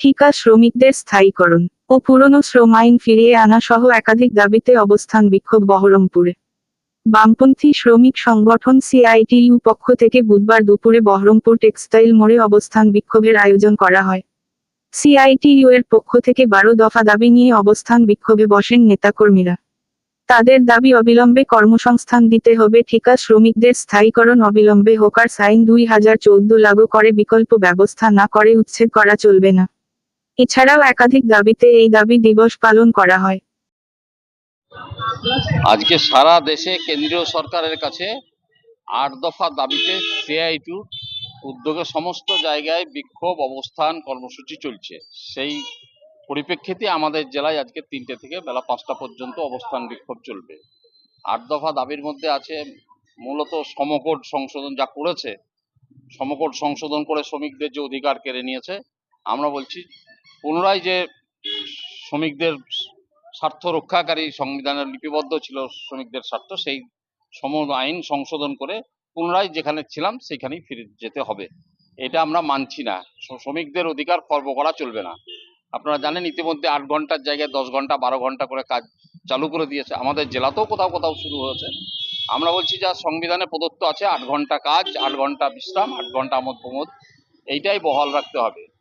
ঠিকা শ্রমিকদের স্থায়ীকরণ ও পুরনো শ্রম আইন ফিরিয়ে আনা সহ একাধিক দাবিতে অবস্থান বিক্ষোভ বহরমপুরে। বামপন্থী শ্রমিক সংগঠন সিআইটিইউ পক্ষ থেকে বুধবার দুপুরে বহরমপুর টেক্সটাইল মোড়ে অবস্থান বিক্ষোভের আয়োজন করা হয়। সিআইটিইউ এর পক্ষ থেকে বারো দফা দাবি নিয়ে অবস্থান বিক্ষোভে বসেন নেতাকর্মীরা। তাদের দাবি, অবিলম্বে কর্মসংস্থান দিতে হবে, ঠিকা শ্রমিকদের স্থায়ীকরণ অবিলম্বে হোকার সাইন দুই হাজার চৌদ্দ লাগু করে বিকল্প ব্যবস্থা না করে উচ্ছেদ করা চলবে না। এছাড়াও একাধিক দাবিতে এই দাবি দিবস পালন করা হয়। আজকে সারা দেশে কেন্দ্রীয় সরকারের কাছে আট দফা দাবিতে সিআইটু উদ্যোগে সমস্ত জায়গায় বিক্ষোভ অবস্থান কর্মসূচি চলছে। সেই পরিপ্রেক্ষিতে আমাদের জেলায় আজকে তিনটে থেকে বেলা পাঁচটা পর্যন্ত অবস্থান বিক্ষোভ চলবে। আট দফা দাবির মধ্যে আছে মূলত সমকোট সংশোধন যা করেছে, সমকোট সংশোধন করে শ্রমিকদের যে অধিকার কেড়ে নিয়েছে, আমরা বলছি পুনরায় যে শ্রমিকদের স্বার্থ রক্ষাকারী সংবিধানের লিপিবদ্ধ ছিল শ্রমিকদের স্বার্থ, সেই সম আইন সংশোধন করে পুনরায় যেখানে ছিলাম সেখানেই ফিরে যেতে হবে। এটা আমরা মানছি না। শ্রমিকদের অধিকার খর্ব করা চলবে না। আপনারা জানেন ইতিমধ্যে আট ঘণ্টার জায়গায় দশ ঘণ্টা, বারো ঘণ্টা করে কাজ চালু করে দিয়েছে। আমাদের জেলাতেও কোথাও কোথাও শুরু হয়েছে। আমরা বলছি যা সংবিধানে প্রদত্ত আছে আট ঘণ্টা কাজ, আট ঘণ্টা বিশ্রাম, আট ঘণ্টা আমোদ প্রমোদ এইটাই বহাল রাখতে হবে।